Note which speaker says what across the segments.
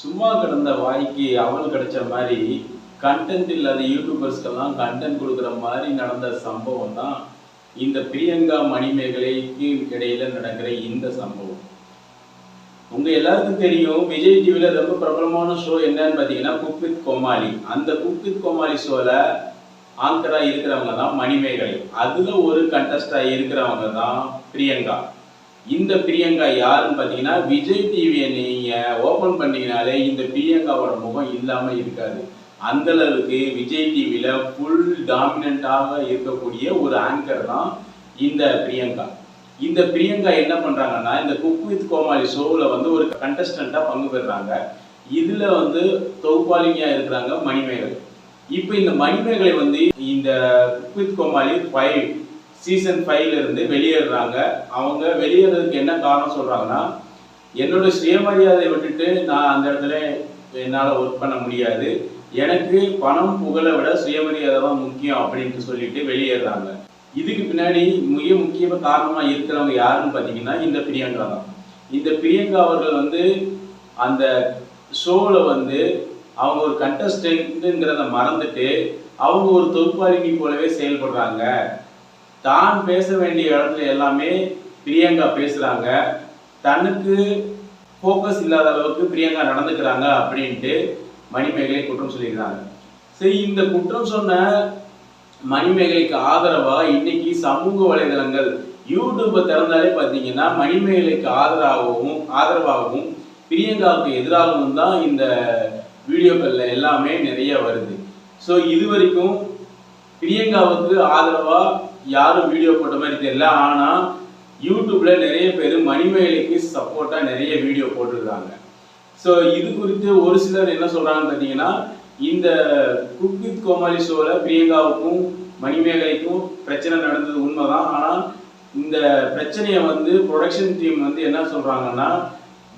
Speaker 1: சும்மா கிடந்த வாய்க்கு அவல் கிடைச்ச மாதிரி கண்டென்ட் இல்லாத யூடியூபர்ஸ்க்கெல்லாம் கண்டென்ட் கொடுக்குற மாதிரி நடந்த சம்பவம் தான் இந்த பிரியங்கா மணிமேகலைக்கு இடையில நடக்கிற இந்த சம்பவம். உங்க எல்லாருக்கும் தெரியும் விஜய் டிவியில ரொம்ப பிரபலமான ஷோ என்னன்னு பாத்தீங்கன்னா குக் வித் கோமாளி அந்த குக் வித் கோமாளி ஷோல ஆங்கரா இருக்கிறவங்க தான் மணிமேகலை. அதுல ஒரு கண்டஸ்டா இருக்கிறவங்க தான் பிரியங்கா. இந்த பிரியங்கா யாருன்னு பார்த்தீங்கன்னா விஜய் டிவியை நீங்கள் ஓப்பன் பண்ணீங்கனாலே இந்த பிரியங்காவோட முகம் இல்லாமல் இருக்காது. அந்த அளவுக்கு விஜய் டிவியில் ஃபுல் டாமினண்ட்டாக இருக்கக்கூடிய ஒரு ஆங்கர் தான் இந்த பிரியங்கா. இந்த பிரியங்கா என்ன பண்ணுறாங்கன்னா இந்த குக் வித் கோமாளி ஷோவில் வந்து ஒரு கண்டஸ்டண்ட்டாக பங்கு பெறுறாங்க இதில் வந்து தொகுப்பாளினியா இருக்கிறாங்க மணிமேகலை. இப்போ இந்த மணிமேகலை வந்து இந்த cook with Comali five season ஃபைவ்ல இருந்து வெளியேறுறாங்க. அவங்க வெளியேறதுக்கு என்ன காரணம் சொல்றாங்கன்னா என்னோட சுயமரியாதையை விட்டுட்டு நான் அந்த இடத்துல என்னால் ஒர்க் பண்ண முடியாது. எனக்கு பணம் புகழை விட சுயமரியாதை தான் முக்கியம் அப்படின்ட்டு சொல்லிட்டு வெளியேறாங்க. இதுக்கு பின்னாடி மிக முக்கிய காரணமா இருக்கிறவங்க யாருன்னு பார்த்தீங்கன்னா இந்த பிரியங்கா தான். இந்த பிரியங்கா அவர்கள் வந்து அந்த ஷோவில் வந்து அவங்க ஒரு கண்டஸ்டன்ட்டுங்கிறத மறந்துட்டு அவங்க ஒரு தொகுப்பாளினி போலவே செயல்படுறாங்க. தான் பேச வேண்டிய இடத்துல எல்லாமே பிரியங்கா பேசுறாங்க. தனக்கு ஃபோக்கஸ் இல்லாத அளவுக்கு பிரியங்கா நடந்துக்கிறாங்க அப்படின்ட்டு மணிமேகலை குற்றம் சொல்லியிருக்காங்க. சரி இந்த குற்றம் சொன்ன மணிமேகலைக்கு ஆதரவா இன்னைக்கு சமூக வலைதளங்கள் யூடியூப்பை திறந்தாலே பார்த்தீங்கன்னா மணிமேகலைக்கு ஆதரவாகவும் ஆதரவாகவும் பிரியங்காவுக்கு எதிராகவும் தான் இந்த வீடியோக்கள்ல எல்லாமே நிறைய வருது. ஸோ இது வரைக்கும் பிரியங்காவுக்கு ஆதரவாக யாரும் வீடியோ போட்ட மாதிரி தெரியல. ஆனா யூடியூப்ல நிறைய பேர் மணிமேகலைக்கு சப்போர்ட்டா நிறைய வீடியோ போட்டிருக்காங்க. ஸோ இது குறித்து ஒரு சிலர் என்ன சொல்றாங்கன்னு பார்த்தீங்கன்னா இந்த குக் வித் கோமாளி ஷோல பிரியங்காவுக்கும் மணிமேகலைக்கும் பிரச்சனை நடந்தது உண்மைதான். ஆனால் இந்த பிரச்சனையை வந்து ப்ரொடக்ஷன் டீம் வந்து என்ன சொல்றாங்கன்னா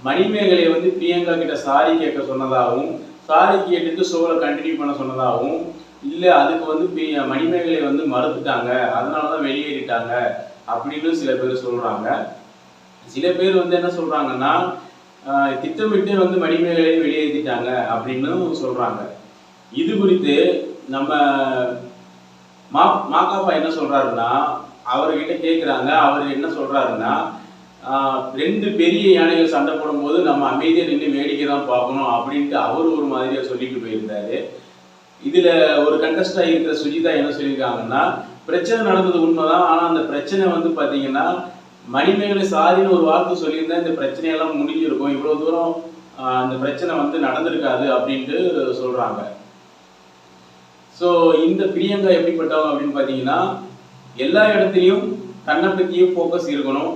Speaker 1: மணிமேகலை வந்து பிரியங்கா கிட்ட சாரி கேட்க சொன்னதாகவும் சாரி கேட்டுட்டு ஷோவை கண்டினியூ பண்ண சொன்னதாகவும் இல்லை அதுக்கு வந்து மணிமேகலை வந்து மறுத்துட்டாங்க. அதனாலதான் வெளியேறிட்டாங்க அப்படின்னு சில பேர் சொல்றாங்க. சில பேர் வந்து என்ன சொல்றாங்கன்னா திட்டமிட்டு வந்து மணிமேகலை வெளியேற்றிட்டாங்க அப்படின்னு சொல்றாங்க. இது குறித்து நம்ம மா மாக்காப்பா என்ன சொல்றாருன்னா அவர்கிட்ட கேட்குறாங்க அவர் என்ன சொல்றாருன்னா ஆஹ் ரெண்டு பெரிய யானைகள் சண்டை போடும்போது நம்ம அமைதியாக நின்று வேடிக்கை தான் பார்க்கணும் அப்படின்ட்டு அவர் ஒரு மாதிரியா சொல்லிட்டு போயிருந்தாரு. இதுல ஒரு கண்டஸ்டா இருக்கிற சுஜிதா என்ன சொல்லியிருக்காங்கன்னா பிரச்சனை நடந்தது உண்மைதான் ஆனா அந்த பிரச்சனை வந்து பாத்தீங்கன்னா மணிமேகலை சாரின்னு ஒரு வார்த்தை சொல்லியிருந்தா இந்த பிரச்சனையெல்லாம் முடிஞ்சிருக்கும். இவ்வளவு தூரம் அந்த பிரச்சனை வந்து நடந்திருக்காது அப்படின்ட்டு சொல்றாங்க. ஸோ இந்த பிரியங்கா எப்படிப்பட்டவங்க அப்படின்னு பார்த்தீங்கன்னா எல்லா இடத்துலையும் தன்னை பற்றியும் ஃபோக்கஸ் இருக்கணும்.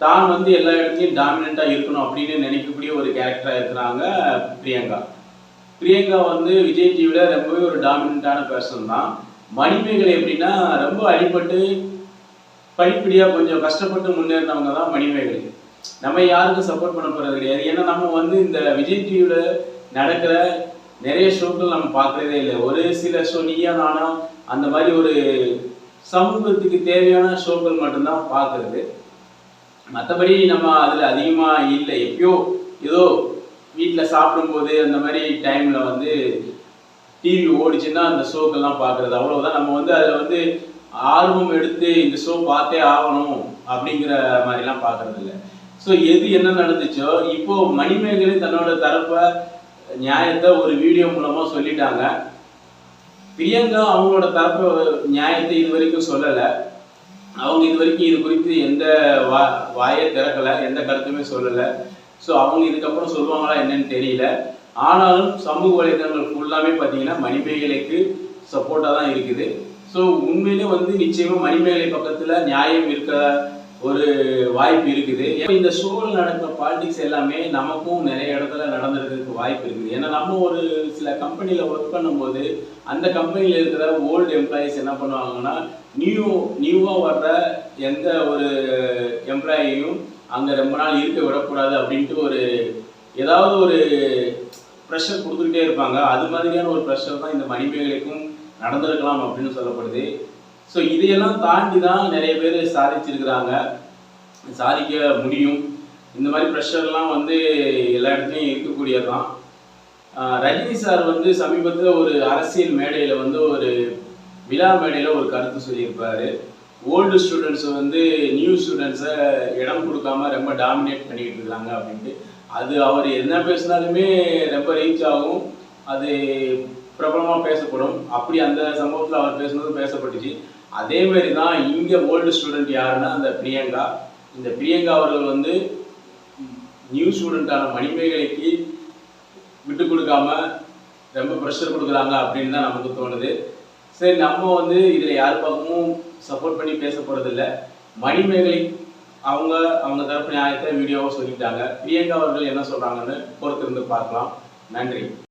Speaker 1: தான் வந்து எல்லா இடத்துலையும் டாமினண்ட்டாக இருக்கணும் அப்படின்னு நினைக்கக்கூடிய ஒரு கேரக்டராக இருக்கிறாங்க பிரியங்கா. பிரியங்கா வந்து விஜய் டிவியில் ரொம்பவே ஒரு டாமினண்டான பர்சன் தான். மணிமேகலை எப்படின்னா ரொம்ப அடிபட்டு படிப்படியாக கொஞ்சம் கஷ்டப்பட்டு முன்னேறினவங்க தான் மணிமேகலை. நம்ம யாருக்கும் சப்போர்ட் பண்ண போகிறது கிடையாது. ஏன்னா நம்ம வந்து இந்த விஜய் டிவியில் நடக்கிற நிறைய ஷோக்கள் நம்ம பார்க்குறதே இல்லை. ஒரு சில ஷோ நீயா நானா? அந்த மாதிரி ஒரு சமூகத்துக்கு தேவையான ஷோக்கள் மட்டும்தான் பார்க்கறது. மற்றபடி நம்ம அதில் அதிகமாக இல்லை. எப்பயோ ஏதோ வீட்டில் சாப்பிடும்போது அந்த மாதிரி டைமில் வந்து டிவி ஓடிச்சுன்னா அந்த ஷோக்கெல்லாம் பார்க்குறது. அவ்வளோதான் நம்ம வந்து அதில் வந்து ஆர்வம் எடுத்து இந்த ஷோ பார்த்தே ஆகணும் அப்படிங்கிற மாதிரிலாம் பார்க்கறது இல்லை ஸோ எது என்ன நடந்துச்சோ இப்போ மணிமேகலை தன்னோட தரப்பை நியாயத்தை ஒரு வீடியோ மூலமாக சொல்லிட்டாங்க. பிரியங்கா அவங்களோட தரப்பு நியாயத்தை இது வரைக்கும் சொல்லலை. அவங்க இது வரைக்கும் இது குறித்து எந்த வா வாயை திறக்கலை எந்த கருத்துமே சொல்லலை. ஸோ அவங்க இதுக்கப்புறம் சொல்லுவாங்களா என்னன்னு தெரியல. ஆனாலும் சமூக வலைதளங்கள் ஃபுல்லாமே பார்த்தீங்கன்னா மணிமேகலைக்கு சப்போர்ட்டாக தான் இருக்குது. ஸோ உண்மையிலே வந்து நிச்சயமாக மணிமேகலை பக்கத்தில் நியாயம் இருக்க ஒரு வாய்ப்பு இருக்குது. ஏன்னா இந்த ஷோவில் நடக்கிற பாலிடிக்ஸ் எல்லாமே நமக்கும் நிறைய இடத்துல நடந்துருக்கிறதுக்கு வாய்ப்பு இருக்குது. ஏன்னா நம்ம ஒரு சில கம்பெனியில் ஒர்க் பண்ணும்போது அந்த கம்பெனியில் இருக்கிற ஓல்டு எம்ப்ளாயிஸ் என்ன பண்ணுவாங்கன்னா நியூ நியூவாக வர்ற எந்த ஒரு எம்ப்ளாயியும் அங்கே ரொம்ப நாள் இருக்க விடக்கூடாது அப்படின்ட்டு ஒரு ஏதாவது ஒரு ப்ரெஷர் கொடுத்துக்கிட்டே இருப்பாங்க. அது மாதிரியான ஒரு ப்ரெஷர் தான் இந்த மணிமேகலைக்கும் நடந்திருக்கலாம் அப்படின்னு சொல்லப்படுது. ஸோ இதையெல்லாம் தாண்டி தான் நிறைய பேர் சாதிச்சிருக்கிறாங்க. சாதிக்க முடியும். இந்த மாதிரி ப்ரெஷர்லாம் வந்து எல்லா இடத்துலையும் இருக்கக்கூடியது தான் ரஜினி சார் வந்து சமீபத்தில் ஒரு அரசியல் மேடையில் வந்து ஒரு விழா மேடையில் ஒரு கருத்து சொல்லியிருப்பார். ஓல்டு ஸ்டூடெண்ட்ஸை வந்து நியூ ஸ்டூடெண்ட்ஸை இடம் கொடுக்காம ரொம்ப டாமினேட் பண்ணிக்கிட்டு இருக்காங்க அப்படின்ட்டு. அது அவர் என்ன பேசினாலுமே ரொம்ப ரீச் ஆகும். அது பிரபலமாக பேசப்படும். அப்படி அந்த சம்பவத்தில் அவர் பேசுனது பேசப்பட்டுச்சு. அதே மாதிரி தான் இங்கே ஓல்டு ஸ்டூடெண்ட் யாருன்னா அந்த பிரியங்கா. இந்த பிரியங்கா அவர்கள் வந்து நியூ ஸ்டூடெண்ட்டான மணிமேகலைக்கு விட்டு கொடுக்காம ரொம்ப ப்ரெஷர் கொடுக்குறாங்க அப்படின்னு தான் நமக்கு தோணுது. சரி நம்ம வந்து இதில் யார் பக்கமும் சப்போர்ட் பண்ணி பேச போகிறதில்ல மணிமேகலை அவங்க அவங்க தரப்பு நியாயத்தை வீடியோவை சொல்லிட்டாங்க. பிரியங்கா அவர்கள் என்ன சொல்கிறாங்கன்னு பொறுத்திருந்து பார்க்கலாம். நன்றி.